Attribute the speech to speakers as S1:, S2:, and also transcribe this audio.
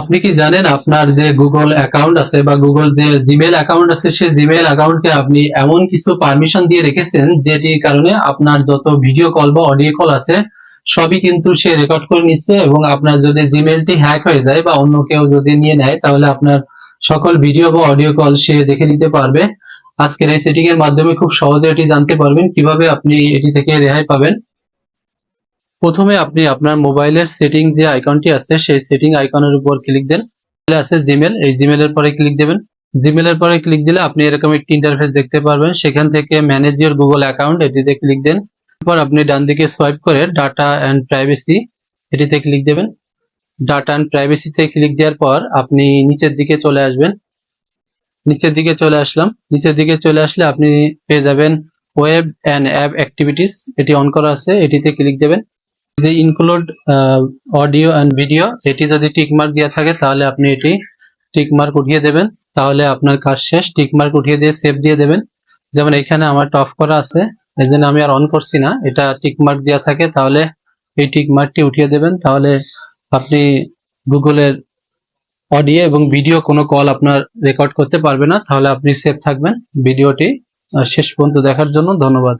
S1: আপনি কি জানেন আপনার যে গুগল অ্যাকাউন্ট আছে বা গুগল যে জিমেল অ্যাকাউন্ট আছে, সেই জিমেল অ্যাকাউন্টকে আপনি এমন কিছু পারমিশন দিয়ে রেখেছেন যেটির কারণে আপনার যত ভিডিও কল বা অডিও কল আছে, সবই কিন্তু সে রেকর্ড করে নিচ্ছে এবং আপনার যদি জিমেলটি হ্যাক হয়ে যায় বা অন্য কেউ যদি নিয়ে নেয়, তাহলে আপনার সকল ভিডিও বা অডিও কল সে দেখে নিতে পারবে। আজকের এই সেটিং এর মাধ্যমে খুব সহজে এটি জানতে পারবেন কীভাবে আপনি এটি থেকে রেহাই পাবেন। প্রথমে আপনি আপনার মোবাইলের সেটিং যে আইকনটি আছে, সেই সেটিং আইকনের উপর ক্লিক দেন। তাহলে আছে জিমেল এই জিমেলের পরে ক্লিক দেবেন। জিমেলের পরে ক্লিক দিলে আপনি এরকম একটি ইন্টারফেস দেখতে পারবেন। সেখান থেকে ম্যানেজ ইউর গুগল অ্যাকাউন্ট এটিতে ক্লিক দেন। এরপর আপনি ডান দিকে সোয়াইপ করে ডাটা অ্যান্ড প্রাইভেসি এটিতে ক্লিক দেবেন। ডাটা অ্যান্ড প্রাইভেসিতে ক্লিক দেওয়ার পর আপনি নিচের দিকে চলে আসবেন। নিচের দিকে চলে আসলাম। নিচের দিকে চলে আসলে আপনি পেয়ে যাবেন ওয়েব অ্যান্ড অ্যাপ অ্যাক্টিভিটিস এটি অন করা আছে, এটিতে ক্লিক দেবেন। যে ইনক্লুড অডিও অ্যান্ড ভিডিও এটি যদি টিক মার্ক দেওয়া থাকে, তাহলে আপনি এটি টিক মার্ক উঠিয়ে দেবেন। তাহলে আপনার কাজ শেষ। টিক মার্ক উঠিয়ে দিয়ে সেভ দিয়ে দেবেন। যেমন এখানে আমার অফ করা আছে। এই জন্য আমি আর অন করছি না। এটা টিক মার্ক দেওয়া থাকে, তাহলে এই টিক মার্কটি উঠিয়ে দেবেন। তাহলে আপনি গুগলের অডিও এবং ভিডিও কোনো কল আপনার রেকর্ড করতে পারবে না। তাহলে আপনি সেভ থাকবেন। ভিডিওটি শেষ পর্যন্ত দেখার জন্য ধন্যবাদ।